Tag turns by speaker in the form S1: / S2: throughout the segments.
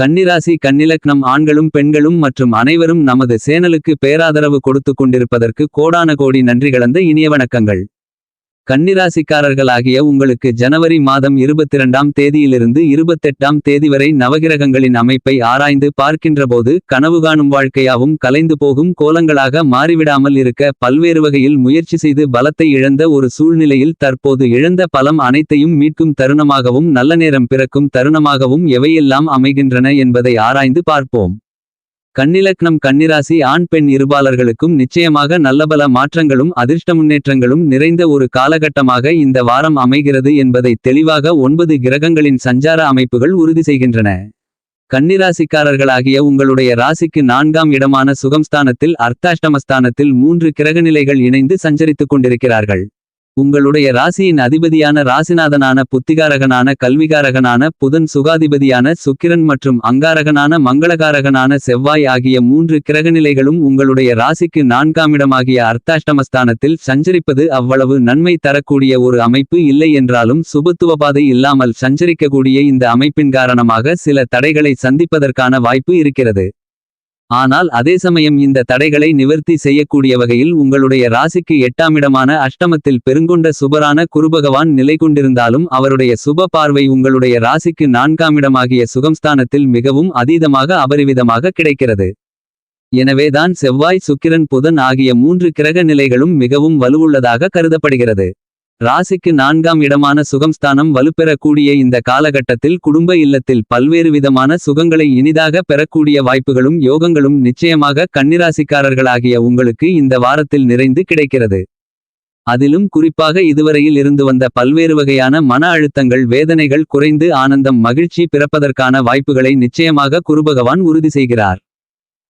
S1: கன்னிராசி கன்னிலக்னம் ஆண்களும் பெண்களும் மற்றும் அனைவரும் நமது சேனலுக்கு பேராதரவு கொடுத்து கொண்டிருப்பதற்கு கோடான கோடி நன்றி கலந்த இனிய வணக்கங்கள். கன்னிராசிக்காரர்களாகிய உங்களுக்கு ஜனவரி மாதம் இருபத்திரண்டாம் தேதியிலிருந்து இருபத்தெட்டாம் தேதி வரை நவகிரகங்களின் அமைப்பை ஆராய்ந்து பார்க்கின்றபோது கனவு காணும் வாழ்க்கையாவும் கலைந்து போகும் கோலங்களாக மாறிவிடாமல் இருக்க பல்வேறு வகையில் முயற்சி செய்து பலத்தை இழந்த ஒரு சூழ்நிலையில் தற்போது இழந்த பலம் அனைத்தையும் மீட்கும் தருணமாகவும் நல்ல நேரம் பிறக்கும் தருணமாகவும் எவையெல்லாம் அமைகின்றன என்பதை ஆராய்ந்து பார்ப்போம். கன்னிலக்னம் கன்னிராசி ஆண் பெண் இருபாலர்களுக்கும் நிச்சயமாக நல்லபல மாற்றங்களும் அதிர்ஷ்ட முன்னேற்றங்களும் நிறைந்த ஒரு காலகட்டமாக இந்த வாரம் அமைகிறது என்பதை தெளிவாக ஒன்பது கிரகங்களின் சஞ்சார அமைப்புகள் உறுதி செய்கின்றன. கன்னிராசிக்காரர்களாகிய உங்களுடைய ராசிக்கு நான்காம் இடமான சுகம்ஸ்தானத்தில் அர்த்தாஷ்டமஸ்தானத்தில் மூன்று கிரகநிலைகள் இணைந்து சஞ்சரித்துக் கொண்டிருக்கிறார்கள். உங்களுடைய ராசியின் அதிபதியான ராசிநாதனான புத்திகாரகனான கல்விகாரகனான புதன் சுகாதிபதியான சுக்கிரன் மற்றும் அங்காரகனான மங்களகாரகனான செவ்வாய் ஆகிய மூன்று கிரகநிலைகளும் உங்களுடைய ராசிக்கு நான்காமிடமாகிய அர்த்தாஷ்டமஸ்தானத்தில் சஞ்சரிப்பது அவ்வளவு நன்மை தரக்கூடிய ஒரு அமைப்பு இல்லை என்றாலும் சுபத்துவபாதை இல்லாமல் சஞ்சரிக்கக்கூடிய இந்த அமைப்பின் காரணமாக சில தடைகளை சந்திப்பதற்கான வாய்ப்பு இருக்கிறது. ஆனால் அதே சமயம் இந்த தடைகளை நிவர்த்தி செய்யக்கூடிய வகையில் உங்களுடைய ராசிக்கு எட்டாமிடமான அஷ்டமத்தில் பெருங்கொண்ட சுபரான குருபகவான் நிலை கொண்டிருந்தாலும் அவருடைய சுப பார்வை உங்களுடைய ராசிக்கு நான்காமிடமாகிய சுகம்ஸ்தானத்தில் மிகவும் அதீதமாக அபரிவிதமாக கிடைக்கிறது. எனவேதான் செவ்வாய் சுக்கிரன் புதன் ஆகிய மூன்று கிரக நிலைகளும் மிகவும் வலுவுள்ளதாக கருதப்படுகிறது. ராசிக்கு நான்காம் இடமான சுகம்ஸ்தானம் வலுப்பெறக்கூடிய இந்த காலகட்டத்தில் குடும்ப இல்லத்தில் பல்வேறு விதமான சுகங்களை இனிதாக பெறக்கூடிய வாய்ப்புகளும் யோகங்களும் நிச்சயமாக கன்னிராசிக்காரர்களாகிய உங்களுக்கு இந்த வாரத்தில் நிறைந்து கிடைக்கிறது. அதிலும் குறிப்பாக இதுவரையில் இருந்து வந்த பல்வேறு வகையான மன அழுத்தங்கள் வேதனைகள் குறைந்து ஆனந்தம் மகிழ்ச்சி பிறப்பதற்கான வாய்ப்புகளை நிச்சயமாக குருபகவான் உறுதி செய்கிறார்.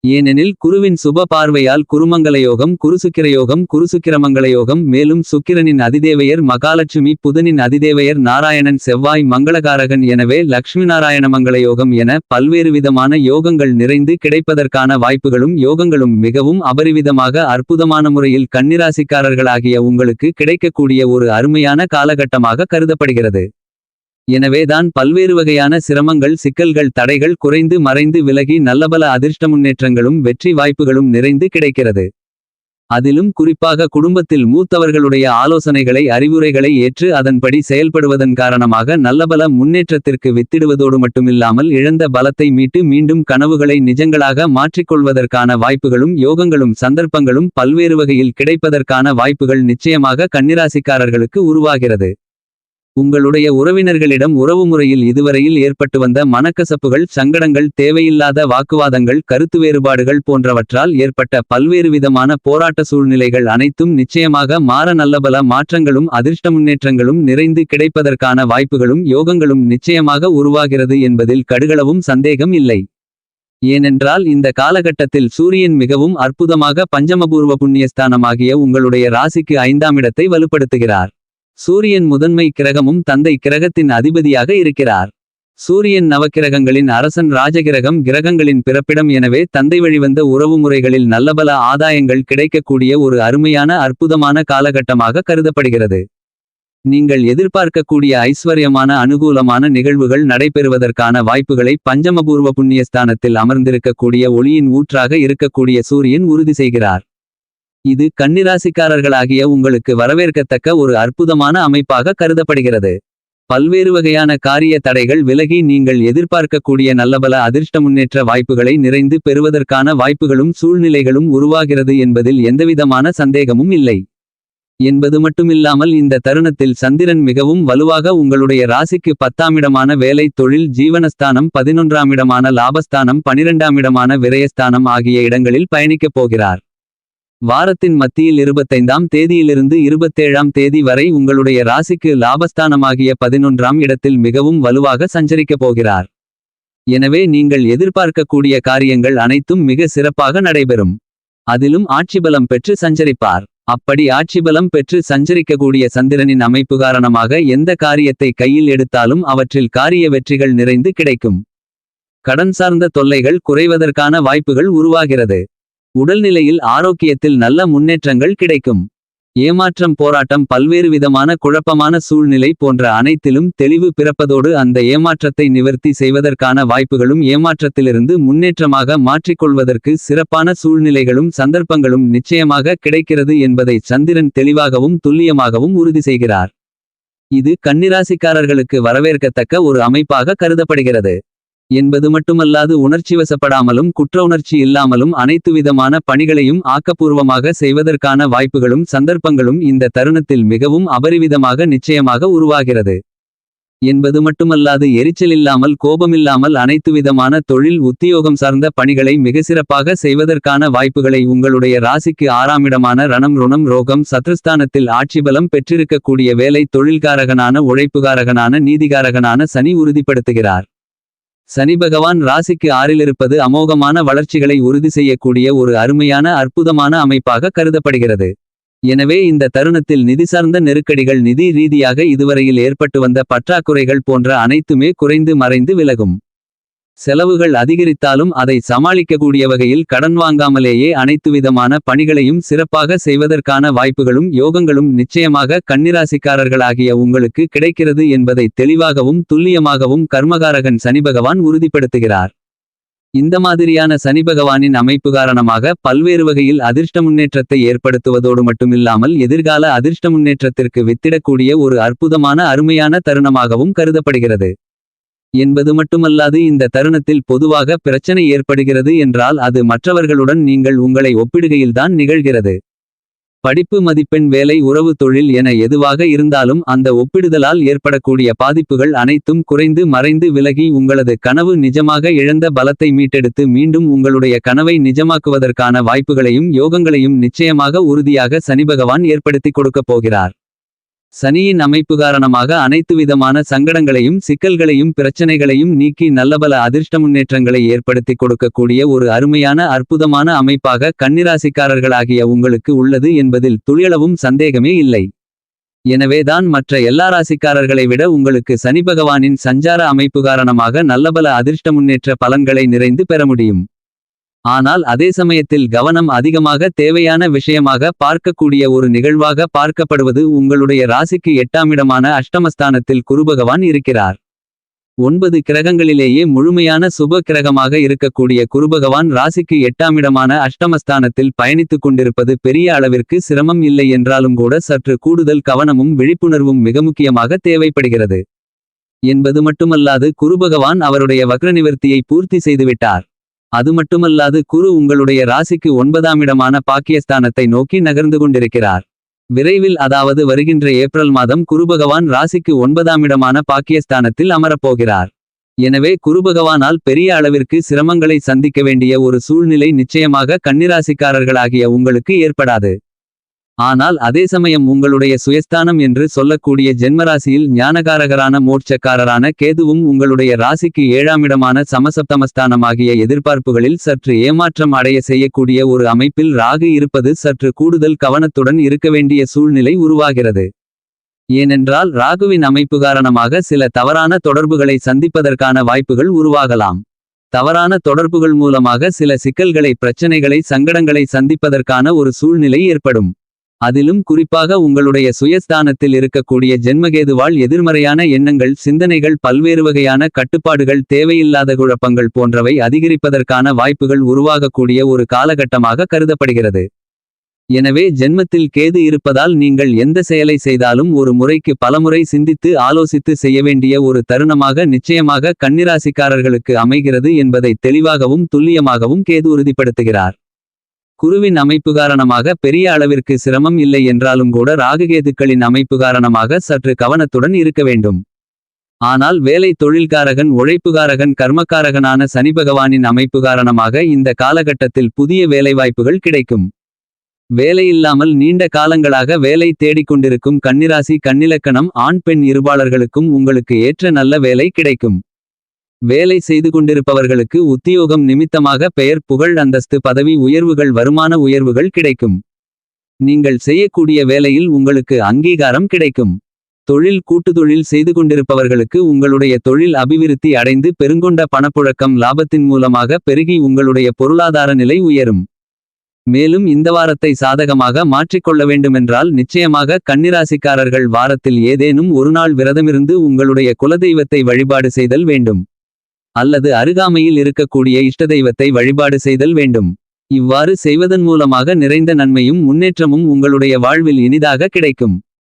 S1: ஏனெனில் குருவின் சுப பார்வையால் குருமங்கலயோகம் குருசுக்கிரயோகம் குருசுக்கிரமங்கலயோகம் மேலும் சுக்கிரனின் அதிதேவையர் மகாலட்சுமி புதனின் அதிதேவையர் நாராயணன் செவ்வாய் மங்களகாரகன் எனவே லக்ஷ்மி நாராயண மங்களயோகம் என பல்வேறு விதமான யோகங்கள் நிறைந்து கிடைப்பதற்கான வாய்ப்புகளும் யோகங்களும் மிகவும் அபரிவிதமாக அற்புதமான முறையில் கன்னிராசிக்காரர்களாகிய உங்களுக்கு கிடைக்கக்கூடிய ஒரு அருமையான காலகட்டமாக கருதப்படுகிறது. எனவேதான் பல்வேறு வகையான சிரமங்கள் சிக்கல்கள் தடைகள் குறைந்து மறைந்து விலகி நல்லபல அதிர்ஷ்ட முன்னேற்றங்களும் வெற்றி வாய்ப்புகளும் நிறைந்து கிடைக்கிறது. அதிலும் குறிப்பாக குடும்பத்தில் மூத்தவர்களுடைய ஆலோசனைகளை அறிவுரைகளை ஏற்று அதன்படி செயல்படுவதன் காரணமாக நல்லபல முன்னேற்றத்திற்கு வித்திடுவதோடு மட்டுமில்லாமல் இழந்த பலத்தை மீட்டு மீண்டும் கனவுகளை நிஜங்களாக மாற்றிக்கொள்வதற்கான வாய்ப்புகளும் யோகங்களும் சந்தர்ப்பங்களும் பல்வேறு வகையில் கிடைப்பதற்கான வாய்ப்புகள் நிச்சயமாக கன்னிராசிக்காரர்களுக்கு உருவாகிறது. உங்களுடைய உறவினர்களிடம் உறவுமுறையில் இதுவரையில் ஏற்பட்டு வந்த மனக்கசப்புகள் சங்கடங்கள் தேவையில்லாத வாக்குவாதங்கள் கருத்து வேறுபாடுகள் போன்றவற்றால் ஏற்பட்ட பல்வேறு விதமான போராட்ட சூழ்நிலைகள் அனைத்தும் நிச்சயமாக மாற நல்லபல மாற்றங்களும் அதிர்ஷ்ட முன்னேற்றங்களும் நிறைந்து கிடைப்பதற்கான வாய்ப்புகளும் யோகங்களும் நிச்சயமாக உருவாகிறது என்பதில் கடுகளவும் சந்தேகம் இல்லை. ஏனென்றால் இந்த காலகட்டத்தில் சூரியன் மிகவும் அற்புதமாக பஞ்சமபூர்வ புண்ணியஸ்தானமாகிய உங்களுடைய ராசிக்கு ஐந்தாம் இடத்தை வலுப்படுத்துகிறார். சூரியன் முதன்மை கிரகமும் தந்தை கிரகத்தின் அதிபதியாக இருக்கிறார். சூரியன் நவக்கிரகங்களின் அரசன் ராஜகிரகம் கிரகங்களின் பிறப்பிடம் எனவே தந்தை வழிவந்த உறவுமுறைகளில் நல்லபல ஆதாயங்கள் கிடைக்கக்கூடிய ஒரு அருமையான அற்புதமான காலகட்டமாக கருதப்படுகிறது. நீங்கள் எதிர்பார்க்கக்கூடிய ஐஸ்வர்யமான அனுகூலமான நிகழ்வுகள் நடைபெறுவதற்கான வாய்ப்புகளை பஞ்சமபூர்வ புண்ணியஸ்தானத்தில் அமர்ந்திருக்கக்கூடிய ஒளியின் ஊற்றாக இருக்கக்கூடிய சூரியன் உறுதி செய்கிறார். இது கன்னிராசிக்காரர்களாகிய உங்களுக்கு வரவேற்கத்தக்க ஒரு அற்புதமான அமைப்பாக கருதப்படுகிறது. பல்வேறு வகையான காரிய தடைகள் விலகி நீங்கள் எதிர்பார்க்கக்கூடிய நல்லபல அதிர்ஷ்ட முன்னேற்ற வாய்ப்புகளை நிறைந்து பெறுவதற்கான வாய்ப்புகளும் சூழ்நிலைகளும் உருவாகிறது என்பதில் எந்தவிதமான சந்தேகமும் இல்லை. என்பது மட்டுமில்லாமல் இந்த தருணத்தில் சந்திரன் மிகவும் வலுவாக உங்களுடைய ராசிக்கு பத்தாமிடமான வேலை தொழில் ஜீவனஸ்தானம் பதினொன்றாமிடமான லாபஸ்தானம் பனிரெண்டாமிடமான விரயஸ்தானம் ஆகிய இடங்களில் பயணிக்கப் போகிறார். வாரத்தின் மத்தியில் இருபத்தைந்தாம் தேதியிலிருந்து இருபத்தேழாம் தேதி வரை உங்களுடைய ராசிக்கு லாபஸ்தானமாகிய பதினொன்றாம் இடத்தில் மிகவும் வலுவாக சஞ்சரிக்கப் போகிறார். எனவே நீங்கள் எதிர்பார்க்கக்கூடிய காரியங்கள் அனைத்தும் மிக சிறப்பாக நடைபெறும். அதிலும் ஆட்சிபலம் பெற்று சஞ்சரிப்பார். அப்படி ஆட்சிபலம் பெற்று சஞ்சரிக்கக்கூடிய சந்திரனின் அமைப்பு காரணமாக எந்த காரியத்தை கையில் எடுத்தாலும் அவற்றில் காரிய வெற்றிகள் நிறைந்து கிடைக்கும். கடன் சார்ந்த தொல்லைகள் குறைவதற்கான வாய்ப்புகள் உருவாகிறது. உடல்நிலையில் ஆரோக்கியத்தில் நல்ல முன்னேற்றங்கள் கிடைக்கும். ஏமாற்றம் போராட்டம் பல்வேறு விதமான குழப்பமான சூழ்நிலை போன்ற அனைத்திலும் தெளிவு பிறப்பதோடு அந்த ஏமாற்றத்தை நிவர்த்தி செய்வதற்கான வாய்ப்புகளும் ஏமாற்றத்திலிருந்து முன்னேற்றமாக மாற்றிக்கொள்வதற்கு சிறப்பான சூழ்நிலைகளும் சந்தர்ப்பங்களும் நிச்சயமாக கிடைக்கிறது என்பதை சந்திரன் தெளிவாகவும் துல்லியமாகவும் உறுதி செய்கிறார். இது கன்னிராசிக்காரர்களுக்கு வரவேற்கத்தக்க ஒரு அமைப்பாக கருதப்படுகிறது. என்பது மட்டுமல்லாது உணர்ச்சிவசப்படாமலும் குற்ற உணர்ச்சி இல்லாமலும் அனைத்து விதமான பணிகளையும் ஆக்கப்பூர்வமாக செய்வதற்கான வாய்ப்புகளும் சந்தர்ப்பங்களும் இந்த தருணத்தில் மிகவும் அபரிவிதமாக நிச்சயமாக உருவாகிறது. என்பது மட்டுமல்லாது எரிச்சல் இல்லாமல் கோபமில்லாமல் அனைத்து விதமான தொழில் உத்தியோகம் சார்ந்த பணிகளை மிக சிறப்பாக செய்வதற்கான வாய்ப்புகளை உங்களுடைய ராசிக்கு ஆறாமிடமான ரணம் ருணம் ரோகம் சத்ருஸ்தானத்தில் ஆட்சிபலம் பெற்றிருக்கக்கூடிய வேலை தொழில்காரகனான உழைப்புகாரகனான நீதிகாரகனான சனி உறுதிப்படுத்துகிறார். சனி பகவான் ராசிக்கு ஆறிலிருப்பது அமோகமான வளர்ச்சிகளை உறுதி செய்யக்கூடிய ஒரு அருமையான அற்புதமான அமைப்பாக கருதப்படுகிறது. எனவே இந்த தருணத்தில் நிதி சார்ந்த நெருக்கடிகள் நிதி ரீதியாக இதுவரையில் ஏற்பட்டு வந்த பற்றாக்குறைகள் போன்ற அனைத்துமே குறைந்து மறைந்து விலகும். செலவுகள் அதிகரித்தாலும் அதை சமாளிக்கக்கூடிய வகையில் கடன் வாங்காமலேயே அனைத்து விதமான பணிகளையும் சிறப்பாக செய்வதற்கான வாய்ப்புகளும் யோகங்களும் நிச்சயமாக கன்னிராசிக்காரர்களாகிய உங்களுக்கு கிடைக்கிறது என்பதை தெளிவாகவும் துல்லியமாகவும் கர்மகாரகன் சனிபகவான் உறுதிப்படுத்துகிறார். இந்த மாதிரியான சனி பகவானின் அமைப்பு காரணமாக பல்வேறு வகையில் அதிர்ஷ்ட முன்னேற்றத்தை ஏற்படுத்துவதோடு மட்டுமில்லாமல் எதிர்கால அதிர்ஷ்ட முன்னேற்றத்திற்கு வித்திடக்கூடிய ஒரு அற்புதமான அருமையான தருணமாகவும் கருதப்படுகிறது. என்பது மட்டுமல்லாது இந்த தருணத்தில் பொதுவாக பிரச்சனை ஏற்படுகிறது என்றால் அது மற்றவர்களுடன் நீங்கள் உங்களை ஒப்பிடுகையில்தான் நிகழ்கிறது. படிப்பு மதிப்பெண் வேலை உறவு தொழில் என எதுவாக இருந்தாலும் அந்த ஒப்பிடுதலால் ஏற்படக்கூடிய பாதிப்புகள் அனைத்தும் குறைந்து மறைந்து விலகி உங்களது கனவு நிஜமாக இழந்த பலத்தை மீட்டெடுத்து மீண்டும் உங்களுடைய கனவை நிஜமாக்குவதற்கான வாய்ப்புகளையும் யோகங்களையும் நிச்சயமாக உறுதியாக சனிபகவான் ஏற்படுத்திக் கொடுக்கப் போகிறார். சனியின் அமைப்பு காரணமாக அனைத்து விதமான சங்கடங்களையும் சிக்கல்களையும் பிரச்சனைகளையும் நீக்கி நல்லபல அதிர்ஷ்ட முன்னேற்றங்களை ஏற்படுத்தி கொடுக்கக்கூடிய ஒரு அருமையான அற்புதமான அமைப்பாக கன்னிராசிக்காரர்களாகிய உங்களுக்கு உள்ளது என்பதில் துளியளவும் சந்தேகமே இல்லை. எனவேதான் மற்ற எல்லா ராசிக்காரர்களை விட உங்களுக்கு சனி பகவானின் சஞ்சார அமைப்பு காரணமாக நல்லபல அதிர்ஷ்ட முன்னேற்ற பலன்களை நிறைந்து பெற முடியும். ஆனால் அதே சமயத்தில் கவனம் அதிகமாக தேவையான விஷயமாக பார்க்கக்கூடிய ஒரு நிகழ்வாக பார்க்கப்படுவது உங்களுடைய ராசிக்கு எட்டாமிடமான அஷ்டமஸ்தானத்தில் குருபகவான் இருக்கிறார். ஒன்பது கிரகங்களிலேயே முழுமையான சுப கிரகமாக இருக்கக்கூடிய குருபகவான் ராசிக்கு எட்டாமிடமான அஷ்டமஸ்தானத்தில் பயணித்துக் கொண்டிருப்பது பெரிய அளவிற்கு சிரமம் இல்லை என்றாலும் கூட சற்று கூடுதல் கவனமும் விழிப்புணர்வும் மிக முக்கியமாக தேவைப்படுகிறது. என்பது மட்டுமல்லாது குருபகவான் அவருடைய வக்ரநிவர்த்தியை பூர்த்தி செய்துவிட்டார். அது மட்டுமல்லாது குரு உங்களுடைய ராசிக்கு ஒன்பதாம் இடமான பாக்கியஸ்தானத்தை நோக்கி நகர்ந்து கொண்டிருக்கிறார். விரைவில் அதாவது வருகின்ற ஏப்ரல் மாதம் குருபகவான் ராசிக்கு ஒன்பதாம் இடமான பாக்கியஸ்தானத்தில் அமரப்போகிறார். எனவே குருபகவானால் பெரிய அளவிற்கு சிரமங்களை சந்திக்க வேண்டிய ஒரு சூழ்நிலை நிச்சயமாக கன்னிராசிக்காரர்களாகிய உங்களுக்கு ஏற்படாது. ஆனால் அதே சமயம் உங்களுடைய சுயஸ்தானம் என்று சொல்லக்கூடிய ஜென்மராசியில் ஞானகாரகரான மோட்சக்காரரான கேதுவும் உங்களுடைய ராசிக்கு ஏழாமிடமான சமசப்தமஸ்தானமாகிய எதிர்பார்ப்புகளில் சற்று ஏமாற்றம் அடைய செய்யக்கூடிய ஒரு அமைப்பில் ராகு இருப்பது சற்று கூடுதல் கவனத்துடன் இருக்க வேண்டிய சூழ்நிலை உருவாகிறது. ஏனென்றால் ராகுவின் அமைப்பு காரணமாக சில தவறான தொடர்புகளை சந்திப்பதற்கான வாய்ப்புகள் உருவாகலாம். தவறான தொடர்புகள் மூலமாக சில சிக்கல்களை பிரச்சனைகளை சங்கடங்களை சந்திப்பதற்கான ஒரு சூழ்நிலை ஏற்படும். அதிலும் குறிப்பாக உங்களுடைய சுயஸ்தானத்தில் இருக்கக்கூடிய ஜென்மகேதுவால் எதிர்மறையான எண்ணங்கள் சிந்தனைகள் பல்வேறு வகையான கட்டுப்பாடுகள் தேவையில்லாத குழப்பங்கள் போன்றவை அதிகரிப்பதற்கான வாய்ப்புகள் உருவாகக்கூடிய ஒரு காலகட்டமாக கருதப்படுகிறது. எனவே ஜென்மத்தில் கேது இருப்பதால் நீங்கள் எந்த செயலை செய்தாலும் ஒரு முறைக்கு பலமுறை சிந்தித்து ஆலோசித்து செய்ய வேண்டிய ஒரு தருணமாக நிச்சயமாக கன்னிராசிக்காரர்களுக்கு அமைகிறது என்பதை தெளிவாகவும் துல்லியமாகவும் கேது உறுதிப்படுத்துகிறார். குருவின் அமைப்பு காரணமாக பெரிய அளவிற்கு சிரமம் இல்லை என்றாலும் கூட ராகுகேதுக்களின் அமைப்பு காரணமாக சற்று கவனத்துடன் இருக்க வேண்டும். ஆனால் வேலை தொழில்காரகன் உழைப்புகாரகன் கர்மக்காரகனான சனி பகவானின் அமைப்பு காரணமாக இந்த காலகட்டத்தில் புதிய வேலைவாய்ப்புகள் கிடைக்கும். வேலையில்லாமல் நீண்ட காலங்களாக வேலை தேடிக்கொண்டிருக்கும் கன்னிராசி கண்ணிலக்கணம் ஆண் பெண் இருபாளர்களுக்கும் உங்களுக்கு ஏற்ற நல்ல வேலை கிடைக்கும். வேலை செய்து கொண்டிருப்பவர்களுக்கு உத்தியோகம் நிமித்தமாக பெயர் புகழ் அந்தஸ்து பதவி உயர்வுகள் வருமான உயர்வுகள் கிடைக்கும். நீங்கள் செய்யக்கூடிய வேலையில் உங்களுக்கு அங்கீகாரம் கிடைக்கும். தொழில் கூட்டுத்தொழில் செய்து கொண்டிருப்பவர்களுக்கு உங்களுடைய தொழில் அபிவிருத்தி அடைந்து பெருங்கொண்ட பணப்புழக்கம் லாபத்தின் மூலமாக பெருகி உங்களுடைய பொருளாதார நிலை உயரும். மேலும் இந்த வாரத்தை சாதகமாக மாற்றிக்கொள்ள வேண்டுமென்றால் நிச்சயமாக கன்னிராசிக்காரர்கள் வாரத்தில் ஏதேனும் ஒரு நாள் விரதமிருந்து உங்களுடைய குலதெய்வத்தை வழிபாடு செய்தல் வேண்டும். அல்லது அருகாமையில் இருக்கக்கூடிய இஷ்ட தெய்வத்தை வழிபாடு செய்தல் வேண்டும். இவ்வாறு செய்வதன் மூலமாக நிறைந்த நன்மையும் முன்னேற்றமும் உங்களுடைய வாழ்வில் இனிதாக கிடைக்கும்.